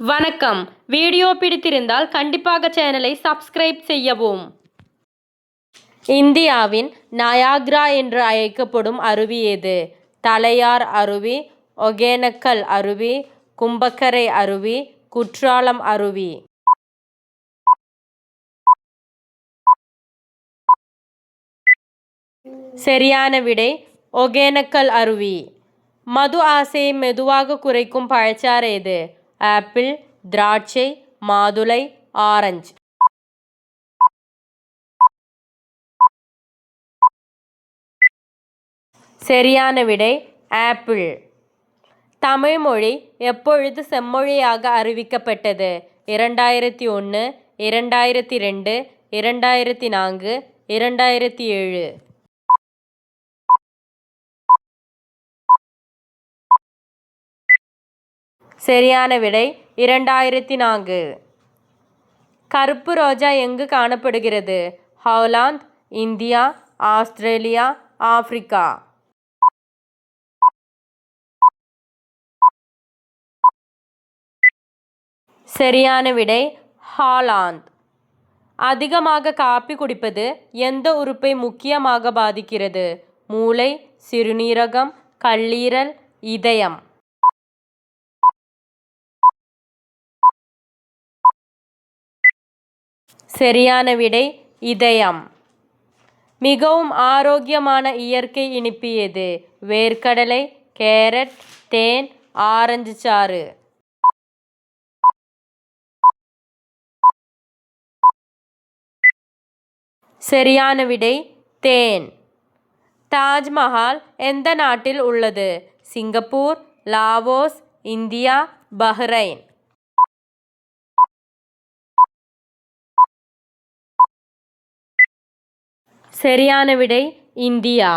வணக்கம். வீடியோ பிடித்திருந்தால் கண்டிப்பாக சேனலை சப்ஸ்கிரைப் செய்யவும். இந்தியாவின் நயாக்ரா என்று அழைக்கப்படும் அருவி எது? தலையார் அருவி ஒகேனக்கல் அருவி கும்பக்கரை அருவி குற்றாலம் அருவி. சரியான விடை ஒகேனக்கல் அருவி. மது ஆசையை மெதுவாக குறைக்கும் பழச்சாறு எது? ஆப்பிள் திராட்சை மாதுளை ஆரஞ்சு. சரியான விடை ஆப்பிள். தமிழ்மொழி எப்பொழுது செம்மொழியாக அறிவிக்கப்பட்டது? இரண்டாயிரத்தி ஒன்று இரண்டாயிரத்தி ரெண்டு இரண்டாயிரத்தி நான்கு இரண்டாயிரத்தி ஏழு. சரியான விடை இரண்டாயிரத்தி நான்கு கருப்பு ரோஜா எங்கு காணப்படுகிறது? Holland India Australia Africa. சரியான விடை ஹாலாந்து. அதிகமாக காப்பி குடிப்பது எந்த உறுப்பை முக்கியமாக பாதிக்கிறது? மூளை சிறுநீரகம் கல்லீரல் இதயம். சரியான விடை இதயம். மிகவும் ஆரோக்கியமான இயற்கை இனிப்பு எது? வேர்க்கடலை கேரட் தேன் ஆரஞ்சு சாறு. சரியான விடை தேன். தாஜ்மஹால் எந்த நாட்டில் உள்ளது? Singapore Laos India Bahrain. சரியான விடை இந்தியா.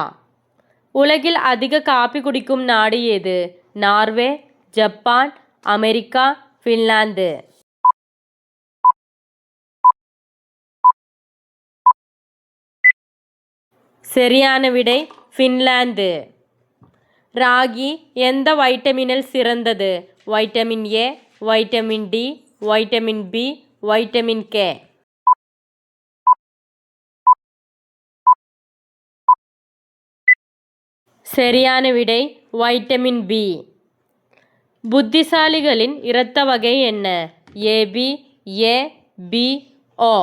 உலகில் அதிக காபி குடிக்கும் நாடு எது நார்வே ஜப்பான் அமெரிக்கா ஃபின்லாந்து. சரியான விடை ஃபின்லாந்து. ராகி எந்த வைட்டமினில் சிறந்தது? Vitamin A vitamin D vitamin B vitamin K. சரியான விடை வைட்டமின் பி. புத்திசாலிகளின் இரத்த வகை என்ன? ஏபி ஏ பி ஓ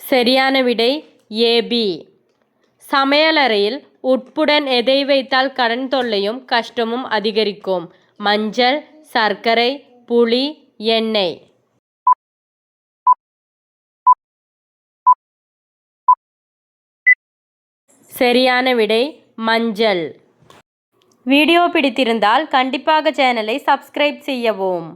சரியான விடை ஏபி சமையலறையில் உட்புடன் எதை வைத்தால் கடன் தொல்லையும் கஷ்டமும் அதிகரிக்கும்? மஞ்சள் சர்க்கரை புளி எண்ணெய். சரியான விடை மஞ்சள். வீடியோ பிடித்திருந்தால் கண்டிப்பாக சேனலை சப்ஸ்கிரைப் செய்யவும்.